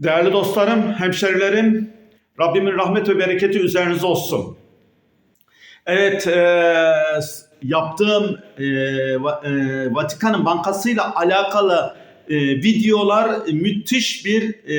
Değerli dostlarım, hemşerilerim, Rabbimin rahmet ve bereketi üzerinize olsun. Evet, e, yaptığım e, e, Vatikan'ın bankasıyla alakalı e, videolar müthiş bir e,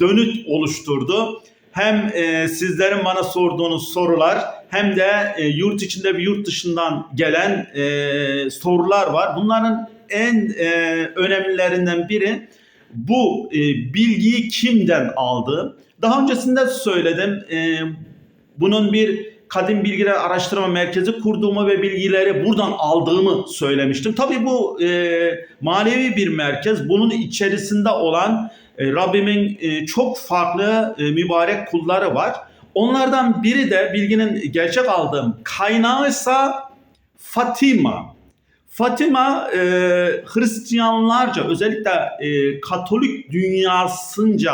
dönüt oluşturdu. Hem e, sizlerin bana sorduğunuz sorular hem de e, yurt içinde ve yurt dışından gelen e, sorular var. Bunların en e, önemlilerinden biri bu e, bilgiyi kimden aldı? Daha öncesinde söyledim. E, bunun bir Kadim Bilgiler Araştırma Merkezi kurduğumu ve bilgileri buradan aldığımı söylemiştim. Tabii bu e, manevi bir merkez. Bunun içerisinde olan e, Rabbimin e, çok farklı e, mübarek kulları var. Onlardan biri de bilginin gerçek aldığım kaynağı ise Fatima. Fatima e, Hristiyanlarca özellikle e, Katolik dünyasınca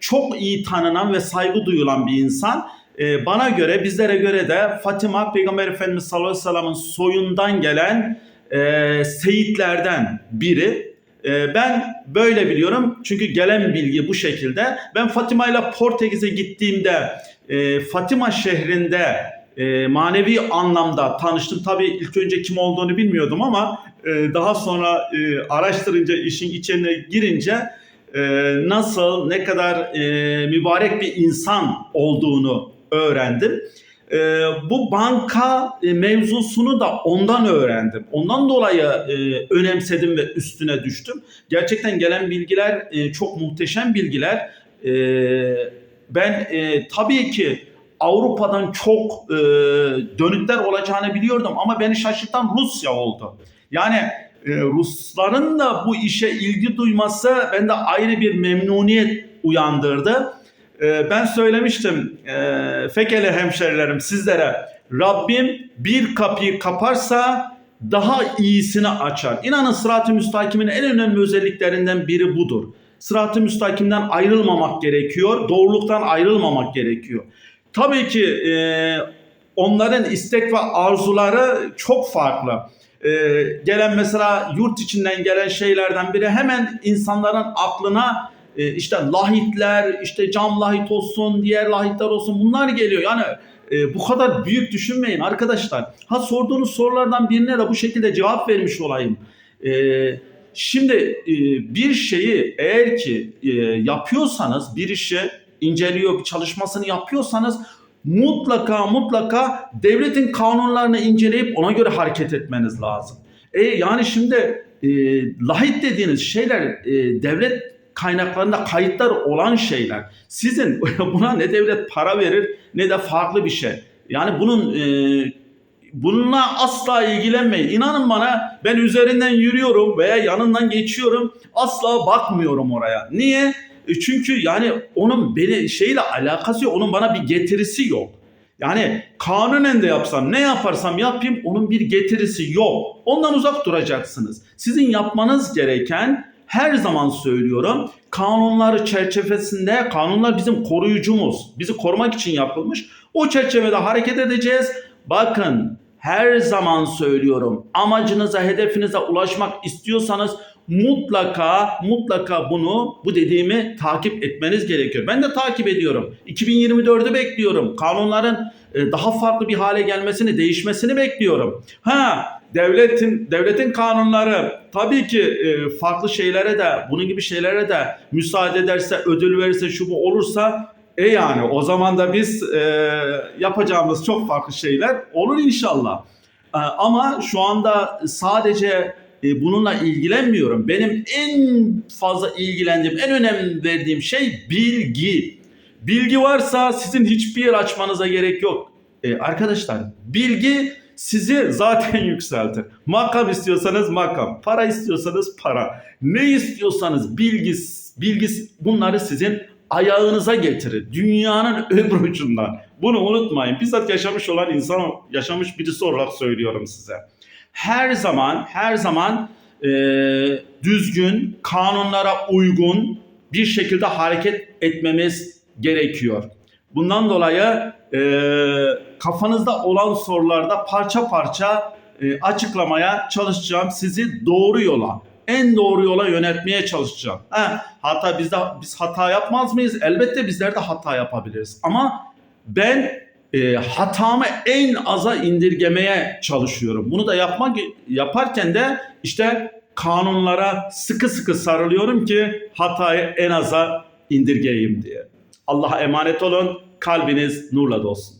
çok iyi tanınan ve saygı duyulan bir insan. E, bana göre bizlere göre de Fatima Peygamber Efendimiz sallallahu aleyhi ve sellem'in soyundan gelen e, seyitlerden biri. E, ben böyle biliyorum çünkü gelen bilgi bu şekilde. Ben Fatima ile Portekiz'e gittiğimde e, Fatima şehrinde e, manevi anlamda tanıştım. Tabii ilk önce kim olduğunu bilmiyordum ama e, daha sonra e, araştırınca işin içine girince e, nasıl ne kadar e, mübarek bir insan olduğunu öğrendim. E, bu banka e, mevzusunu da ondan öğrendim. Ondan dolayı e, önemsedim ve üstüne düştüm. Gerçekten gelen bilgiler e, çok muhteşem bilgiler. E, ben e, tabii ki Avrupa'dan çok e, dönütler olacağını biliyordum ama beni şaşırtan Rusya oldu. Yani e, Rusların da bu işe ilgi duyması bende ayrı bir memnuniyet uyandırdı. E, ben söylemiştim e, Fekeli hemşerilerim sizlere Rabbim bir kapıyı kaparsa daha iyisini açar. İnanın sırat-ı müstakimin en önemli özelliklerinden biri budur. Sırat-ı müstakimden ayrılmamak gerekiyor, doğruluktan ayrılmamak gerekiyor. Tabii ki e, onların istek ve arzuları çok farklı. E, gelen mesela yurt içinden gelen şeylerden biri hemen insanların aklına e, işte lahitler, işte cam lahit olsun, diğer lahitler olsun bunlar geliyor. Yani e, bu kadar büyük düşünmeyin arkadaşlar. Ha sorduğunuz sorulardan birine de bu şekilde cevap vermiş olayım. E, şimdi e, bir şeyi eğer ki e, yapıyorsanız bir işi inceliyor, çalışmasını yapıyorsanız mutlaka mutlaka devletin kanunlarını inceleyip ona göre hareket etmeniz lazım. E, yani şimdi e, lahit dediğiniz şeyler e, devlet kaynaklarında kayıtlar olan şeyler. Sizin buna ne devlet para verir ne de farklı bir şey. Yani bunun e, bununla asla ilgilenmeyin. İnanın bana ben üzerinden yürüyorum veya yanından geçiyorum asla bakmıyorum oraya. Niye? E Çünkü yani onun beni şeyle alakası yok. Onun bana bir getirisi yok. Yani kanunen de yapsam ne yaparsam yapayım onun bir getirisi yok. Ondan uzak duracaksınız. Sizin yapmanız gereken her zaman söylüyorum kanunları çerçevesinde kanunlar bizim koruyucumuz. Bizi korumak için yapılmış. O çerçevede hareket edeceğiz. Bakın her zaman söylüyorum amacınıza hedefinize ulaşmak istiyorsanız mutlaka mutlaka bunu bu dediğimi takip etmeniz gerekiyor. Ben de takip ediyorum. 2024'ü bekliyorum. Kanunların e, daha farklı bir hale gelmesini, değişmesini bekliyorum. Ha devletin devletin kanunları tabii ki e, farklı şeylere de bunun gibi şeylere de müsaade ederse, ödül verirse, şu bu olursa e yani o zaman da biz e, yapacağımız çok farklı şeyler olur inşallah. E, ama şu anda sadece e, bununla ilgilenmiyorum. Benim en fazla ilgilendiğim, en önem verdiğim şey bilgi. Bilgi varsa sizin hiçbir yer açmanıza gerek yok. E, arkadaşlar bilgi sizi zaten yükseltir. Makam istiyorsanız makam, para istiyorsanız para. Ne istiyorsanız bilgi, bilgi bunları sizin ayağınıza getirir. Dünyanın öbür ucundan. Bunu unutmayın. Bizzat yaşamış olan insan, yaşamış birisi olarak söylüyorum size. Her zaman, her zaman e, düzgün, kanunlara uygun bir şekilde hareket etmemiz gerekiyor. Bundan dolayı e, kafanızda olan sorularda parça parça e, açıklamaya çalışacağım sizi doğru yola. en doğru yola yönetmeye çalışacağım. Ha, hata bizde biz hata yapmaz mıyız? Elbette bizler de hata yapabiliriz. Ama ben e, hatamı en aza indirgemeye çalışıyorum. Bunu da yapmak yaparken de işte kanunlara sıkı sıkı sarılıyorum ki hatayı en aza indirgeyim diye. Allah'a emanet olun. Kalbiniz nurla dolsun.